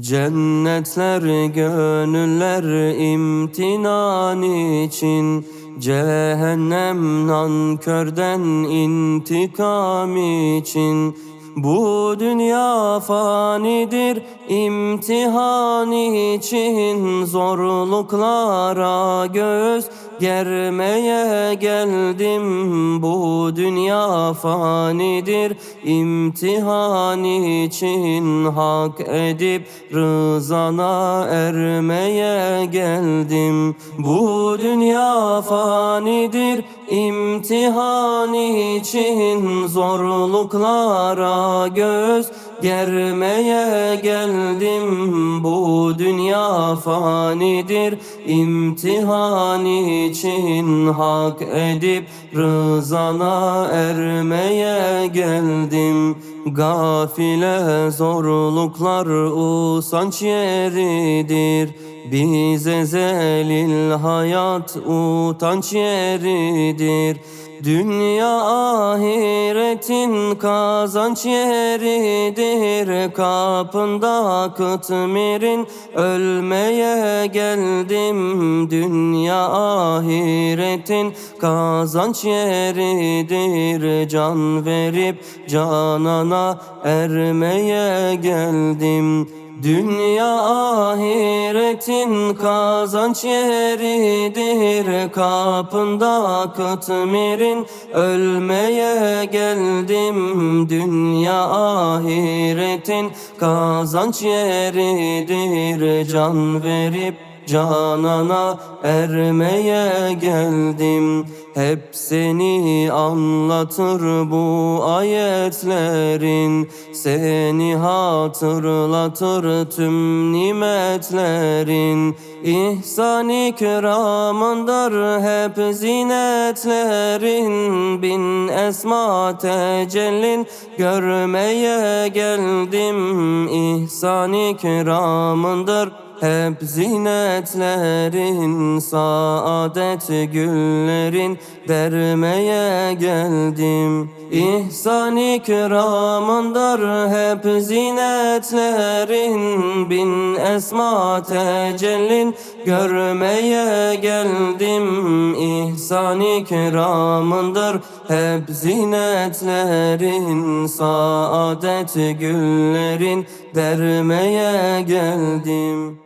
Cennetler gönüller imtinan için Cehennem nankörden intikam için. Bu dünya fanidir imtihan için Zorluklara göz germeye geldim Bu dünya fanidir. İmtihan için Hak edip rızana ermeye geldim. Bu dünya fanidir imtihan için Zorluklara göz germeye geldim Bu dünya fanidir. İmtihan için Hak edip rızana ermeye geldim. Gafile zorluklar usanç yeridir Bize zelil hayat utanç yeridir. Dünya ahiretin kazanç yeridir. Kapında kıtmirin ölmeye geldim. Dünya ahiretin kazanç yeridir. Can verip canana ermeye geldim Dünya ahiretin kazanç yeridir. Kapında kıtmirin ölmeye geldim. Dünya ahiretin kazanç yeridir. Can verip canana ermeye geldim. Hep seni anlatır bu ayetlerin. Seni hatırlatır tüm nimetlerin. İhsan ikramındır hep zinetlerin. Bin esma tecellin görmeye geldim. İhsan ikramındır hep zinetlerin, saadet güllerin dermeye geldim. İhsan ikramındır hep zinetlerin, bin esma tecellin görmeye geldim. İhsan ikramındır hep zinetlerin, saadet güllerin dermeye geldim.